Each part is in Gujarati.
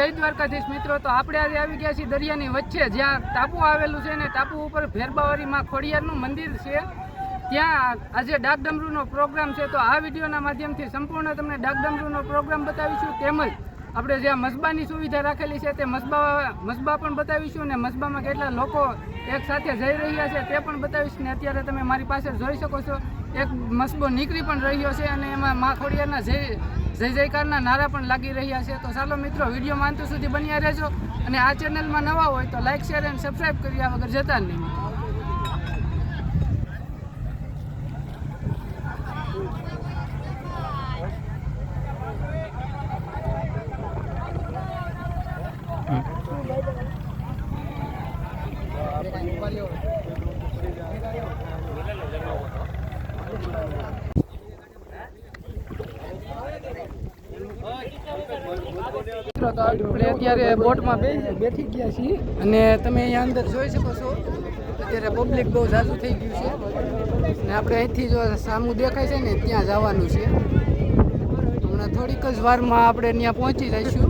જય દ્વારકાધીશ મિત્રો, તો આપણે આજે આવી ગયા છીએ દરિયાની વચ્ચે, જ્યાં ટાપુ આવેલું છે ને ટાપુ ઉપર ભેરબાવારી માં ખોડિયારનું મંદિર છે. ત્યાં આજે ડાકડમરૂનો પ્રોગ્રામ છે, તો આ વિડીયોના માધ્યમથી સંપૂર્ણ તમને ડાકડમરૂનો પ્રોગ્રામ બતાવીશું. તેમજ આપણે જ્યાં મસબાની સુવિધા રાખેલી છે તે મસબા મસબા પણ બતાવીશું અને મસબામાં કેટલા લોકો એક સાથે જઈ રહ્યા છે તે પણ બતાવીશ ને અત્યારે તમે મારી પાસે જોઈ શકો છો. એક મસબો નીકળી પણ રહ્યો છે અને એમાં માખોડિયાના જે જય જય જયકારના નારા પણ લાગી રહ્યા છે. તો ચાલો મિત્રો, વીડિયો અંત સુધી બન્યા રહેજો. અને આ ચેનલમાં નવા હોય તો લાઇક શેર એન્ડ સબસ્ક્રાઈબ કર્યા વગર જતા નહીં. આપણે અત્યારે બોટમાં બેઠી ગયા છીએ અને તમે અહીંયા અંદર જોઈ શકો છો. અત્યારે પબ્લિક બહુ ઝાઝું થઈ ગયું છે. અને આપણે અહીંથી જો સામું દેખાય છે ને, ત્યાં જવાનું છે. હમણાં થોડીક જ વારમાં આપણે ત્યાં પહોંચી જઈશું.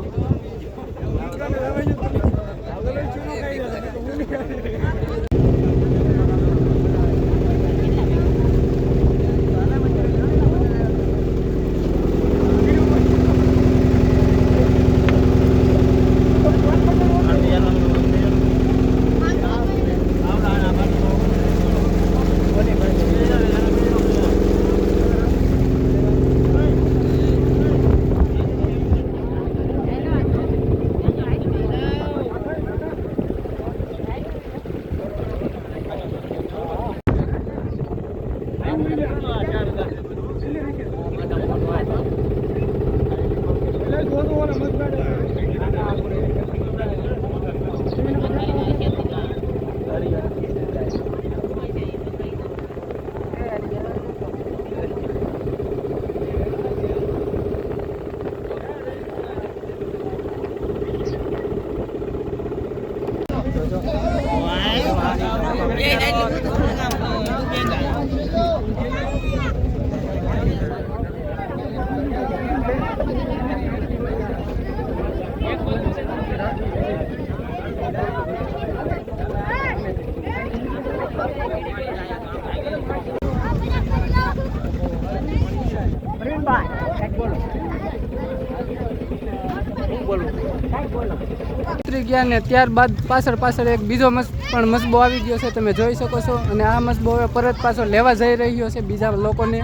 ગયા ને ત્યારબાદ પાછળ પાછળ એક બીજો મસ, પણ મસબો આવી ગયો છે, તમે જોઈ શકો છો. અને આ મસબો હવે પરત પાછો લેવા જઈ રહ્યો છે બીજા લોકોને.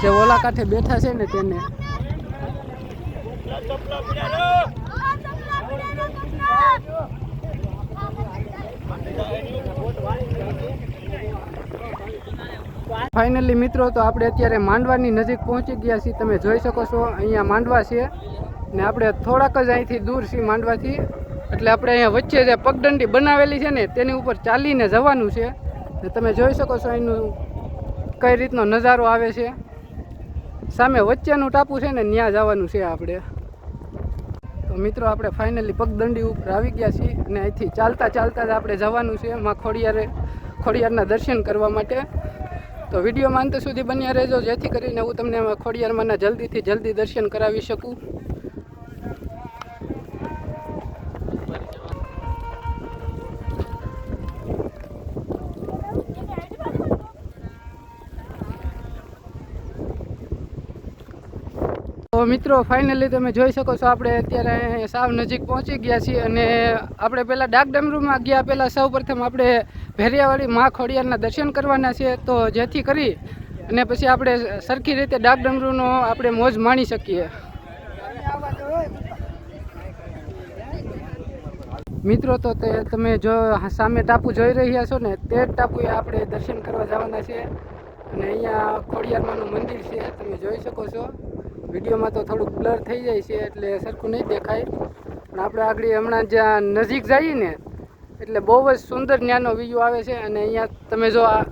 જે ઓલા કાંઠે બેઠા છે ને તેને. ફાઇનલી મિત્રો, તો આપણે અત્યારે માંડવાની નજીક પહોંચી ગયા છીએ. તમે જોઈ શકો છો, અહીંયા માંડવા છે. ને આપણે થોડાક જ અહીંથી દૂર છીએ માંડવાથી. એટલે આપણે અહીંયા વચ્ચે જે પગદંડી બનાવેલી છે ને, તેની ઉપર ચાલીને જવાનું છે. ને તમે જોઈ શકો છો એનું કઈ રીતનો નજારો આવે છે. સામે વચ્ચેનું ટાપુ છે ને ત્યાં જવાનું છે આપણે. તો મિત્રો, આપણે ફાઇનલી પગદંડી ઉપર આવી ગયા છીએ અને અહીંથી ચાલતા ચાલતા જ આપણે જવાનું છે માં ખોડિયારે, ખોડિયારના દર્શન કરવા માટે. તો વિડીયોમાં અંત સુધી બન્યા રહેજો, જેથી કરીને હું તમને ખોડિયારમાંના જલ્દીથી જલ્દી દર્શન કરાવી શકું. તો મિત્રો ફાઇનલી તમે જોઈ શકો છો આપણે અત્યારે સાવ નજીક પહોંચી ગયા છીએ અને આપણે પહેલાં ડાક ડમરૂમાં ગયા પહેલાં સૌ પ્રથમ આપણે ભેરિયાવાળી મા ખોડિયારના દર્શન કરવાના છે તો જેથી કરી અને પછી આપણે સરખી રીતે ડાક ડમરૂનો આપણે મોજ માણી શકીએ. મિત્રો, તો તે તમે જો સામે ટાપુ જોઈ રહ્યા છો ને, તે જ ટાપુએ આપણે દર્શન કરવા જવાના છે અને અહીંયા ખોડિયારમાંનું મંદિર છે, તમે જોઈ શકો છો. વિડીયોમાં તો થોડુંક બ્લર થઈ જાય છે એટલે સરખું નહીં દેખાય. પણ આપણે આગળ હમણાં જ્યાં નજીક જઈએ ને, એટલે બહુ જ સુંદર ત્યાંનો વ્યૂ આવે છે અને અહીંયા તમે જો આ,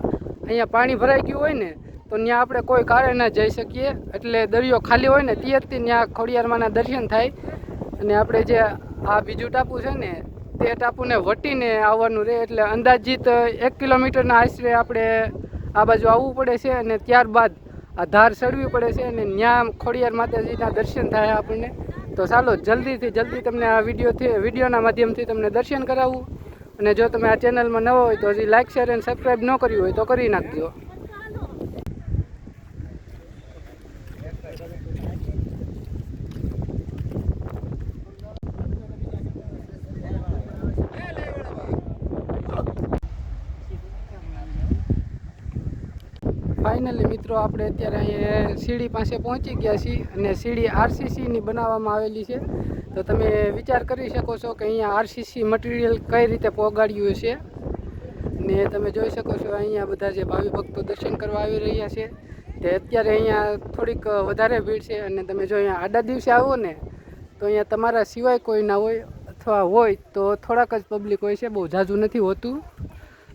અહીંયા પાણી ભરાઈ ગયું હોય ને, તો ત્યાં આપણે કોઈ કાળે ના જઈ શકીએ. એટલે દરિયો ખાલી હોય ને ત્યાંથી ત્યાં ખોડિયારમાંના દર્શન થાય. અને આપણે જે આ બીજું ટાપુ છે ને, તે ટાપુને વટીને આવવાનું રહે. એટલે અંદાજિત એક કિલોમીટરના આશરે આપણે આ બાજુ આવવું પડે છે અને ત્યારબાદ આ ધાર ચડવી પડે છે અને ત્યાં ખોડિયાર માતાજીના દર્શન થાય આપણને. તો ચાલો, જલ્દીથી જલ્દી તમને આ વિડીયોથી વિડીયોના માધ્યમથી તમને દર્શન કરાવવું અને જો તમે આ ચેનલમાં નવો હોય તો હજી લાઇક શેર અને સબસ્ક્રાઈબ ન કર્યું હોય તો કરી નાખજો ફાઇનલી મિત્રો, આપણે અત્યારે અહીંયા સીડી પાસે પહોંચી ગયા છીએ અને સીડી આરસીસીની બનાવવામાં આવેલી છે. તો તમે વિચાર કરી શકો છો કે અહીંયા આરસીસી મટીરિયલ કઈ રીતે પોગાડ્યું છે ને તમે જોઈ શકો છો અહીંયા બધા જે ભાવિ ભક્તો દર્શન કરવા આવી રહ્યા છે. તે અત્યારે અહીંયા થોડીક વધારે ભીડ છે અને તમે જો અહીંયા આડા દિવસે આવો ને, તો અહીંયા તમારા સિવાય કોઈ ના હોય અથવા હોય તો થોડાક જ પબ્લિક હોય છે, બહુ ઝાઝું નથી હોતું.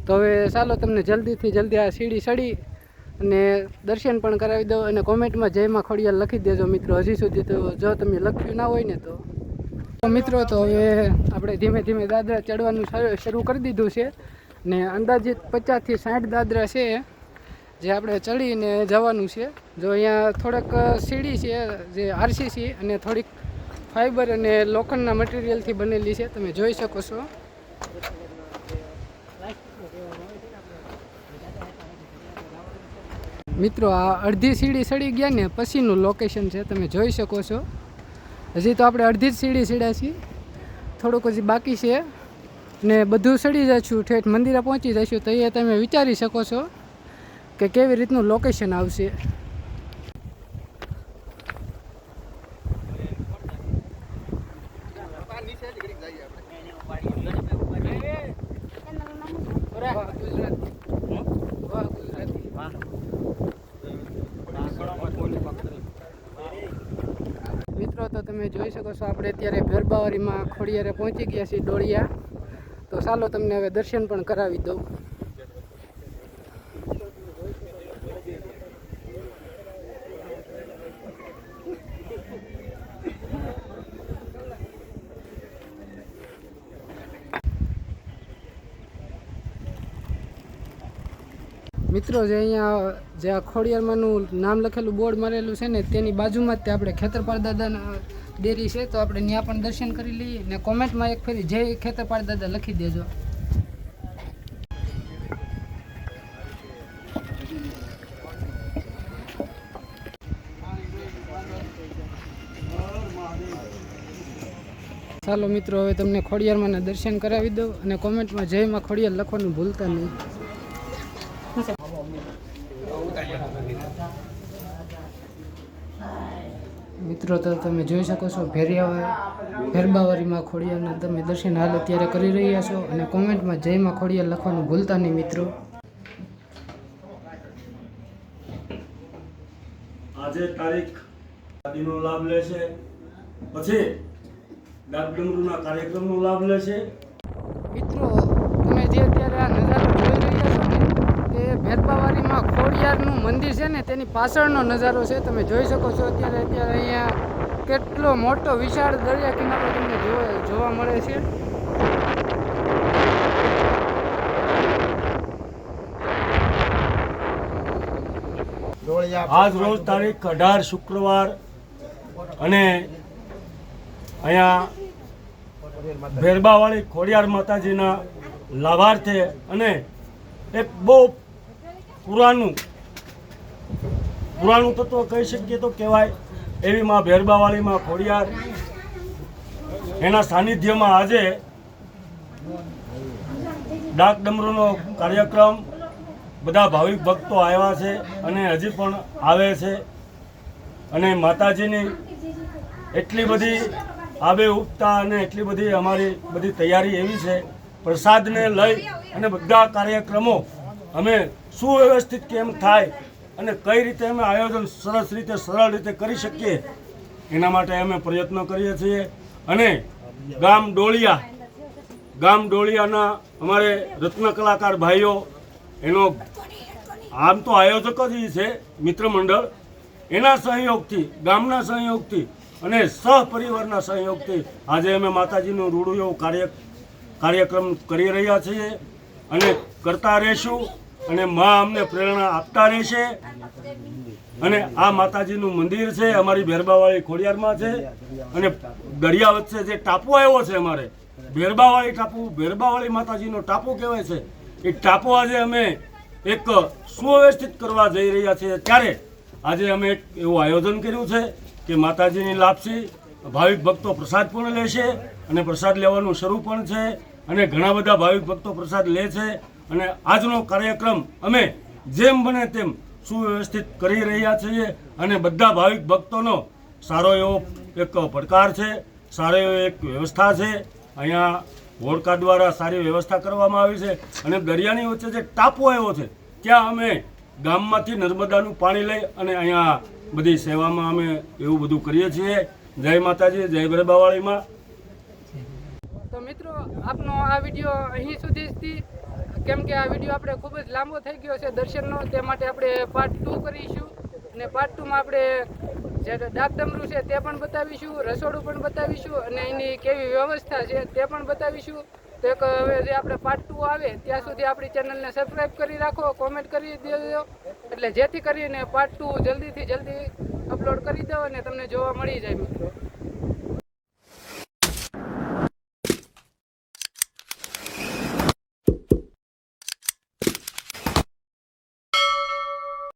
તો હવે ચાલો તમને જલ્દીથી જલ્દી આ સીડી સડી અને દર્શન પણ કરાવી દો અને કોમેન્ટમાં જયમાં ખોડિયાર લખી દેજો મિત્રો. હજી સુધી તો જો તમે લખ્યું ના હોય ને તો. મિત્રો, તો હવે આપણે ધીમે ધીમે દાદરા ચડવાનું શરૂ કરી દીધું છે ને અંદાજિત પચાસથી સાઠ દાદરા છે જે આપણે ચડીને જવાનું છે. જો અહીંયા થોડાક સીડી છે, જે આરસીસી અને થોડીક ફાઈબર અને લોખંડના મટીરિયલથી બનેલી છે. તમે જોઈ શકો છો. મિત્રો, આ અડધી સીડી સડી ગયા ને, પછીનું લોકેશન છે, તમે જોઈ શકો છો. હજી તો આપણે અડધી જ સીડી સીડ્યા છીએ. થોડુંક હજી બાકી છે. ને બધું સડી જશું, ઠેઠ મંદિરે પહોંચી જશું, તો એ તમે વિચારી શકો છો કે કેવી રીતનું લોકેશન આવશે. તમે જોઈ શકો છો, આપણે અત્યારે ગરબાવારીમાં ખોડિયારે પહોંચી ગયા છીએ ડોળિયા. તો ચાલો તમને હવે દર્શન પણ કરાવી દઉં. મિત્રો, જે અહીંયા, જે આ ખોડિયારમાંનું નામ લખેલું બોર્ડ મારેલું છે ને, તેની બાજુમાં જ તે આપણે ખેતરપાળ દાદાના ડેરી છે, તો આપણે ત્યાં પણ દર્શન કરી લઈએ ને કોમેન્ટમાં એક ફેરી જય ખેતરપાળ દાદા લખી દેજો. ચાલો મિત્રો, હવે તમને ખોડિયારમાં દર્શન કરાવી દઉં અને કોમેન્ટમાં જયમાં ખોડિયાર લખવાનું ભૂલતા નહીં. મિત્રો તો તમે જોઈ શકો છો ભેરિયા ભેરબાવારીમાં ખોડિયારના તમે દર્શન હાલ અત્યારે કરી રહ્યા છો અને કોમેન્ટમાં જયમાં ખોડિયાર લખવાનું ભૂલતા નહીં મિત્રો. આજે તારીખ શાદીનો લાભ લેશે પછી ડાકડમરૂના કાર્યક્રમનો લાભ લેશે મિત્રો તમે જે અત્યારે આ નજારો જોઈ રહ્યા છો તે ભેરબાવારીમાં ખોડિયારનું મંદિર છે ને તેની પાછળનો નજારો છે. તમે જોઈ શકો છો અત્યારે અત્યારે અહીંયા કેટલો મોટો વિશાળ દરિયા કિનારો તમને જોવા જોવા મળે છે. આજ રોજ તારીખ અઢાર શુક્રવાર અને અહીંયા ભેરબાવાળી ખોડિયાર માતાજીના લાભાર્થે અને એક બહુ પુરાનું પુરાણું તત્વ કહી શકીએ તો કહેવાય એવી માં ભેરબાવાળીમાં ખોડિયાર. એના સાનિધ્યમાં આજે ડાક ડમરૂનો કાર્યક્રમ બધા ભાવિક ભક્તો આવ્યા છે અને હજી પણ આવે છે. અને માતાજીની એટલી બધી આબે ઉગતા અને એટલી બધી અમારી બધી તૈયારી એવી છે. પ્રસાદને લઈ અને બધા કાર્યક્રમો અમે સુવ્યવસ્થિત કેમ થાય અને કઈ રીતે અમે આયોજન સરસ રીતે, સરળ રીતે કરી શકીએ, એના માટે અમે પ્રયત્નો કરીએ છીએ. અને ગામ ડોળિયા, ગામ ડોળિયાના અમારે રત્ન કલાકાર ભાઈઓ, એનો આમ તો આયોજક જ છે, મિત્ર મંડળ. એના સહયોગથી, ગામના સહયોગથી અને સહપરિવારના સહયોગથી આજે અમે માતાજીનું રૂડું એવું કાર્ય, કાર્યક્રમ કરી રહ્યા છીએ. અને કરતા રહેશું. અને મા અમને પ્રેરણા આપતા રહેશે અને આ માતાજીનું મંદિર છે, અમારી ભેરબાવાળી ખોડિયારમાં છે. અને દરિયા વચ્ચે જે ટાપુ આવ્યો છે અમારે, ભેરબાવાળી ટાપુ, ભેરબાવાળી માતાજીનો ટાપુ કહેવાય છે. એ ટાપુ આજે અમે એક સુવ્યવસ્થિત કરવા જઈ રહ્યા છીએ. ત્યારે આજે અમે એક એવું આયોજન કર્યું છે કે માતાજીની લાપસી ભાવિક ભક્તો પ્રસાદ પણ લેશે અને પ્રસાદ લેવાનું શરૂ પણ છે અને ઘણા બધા ભાવિક ભક્તો પ્રસાદ લે છે. અને આજનો કાર્યક્રમ અમે જેમ બને તેમ સુવ્યવસ્થિત કરી રહ્યા છીએ અને બધા ભાવિક ભક્તોનો સારો એવો એક પડકાર છે, સારો એવો એક વ્યવસ્થા છે અહીંયા હોડકા દ્વારા સારી વ્યવસ્થા કરવામાં આવી છે અને દરિયાની વચ્ચે જે ટાપુ આવ્યો છે, ત્યાં અમે ગામમાંથી નર્મદાનું પાણી લઈ અને અહીંયા બધી સેવામાં અમે એવું બધું કરીએ છીએ જય માતાજી, જય ભરબાવાળીમાં તો મિત્રો, આપનો આ વીડિયો અહીં સુધી. કેમ કે આ વીડિયો આપણે ખૂબ જ લાંબો થઈ ગયો છે દર્શનનો, તે માટે આપણે પાર્ટ ટુ કરીશું. અને પાર્ટ ટુમાં આપણે જે ડાકડમરું છે તે પણ બતાવીશું, રસોડું પણ બતાવીશું અને એની કેવી વ્યવસ્થા છે તે પણ બતાવીશું. તો એક હવે જે આપણે પાર્ટ ટુ આવે, ત્યાં સુધી આપણી ચેનલને સબસ્ક્રાઈબ કરી રાખો કોમેન્ટ કરી દેજો. એટલે જેથી કરીને પાર્ટ ટુ જલ્દીથી જલ્દી અપલોડ કરી દો અને તમને જોવા મળી જાય મિત્રો.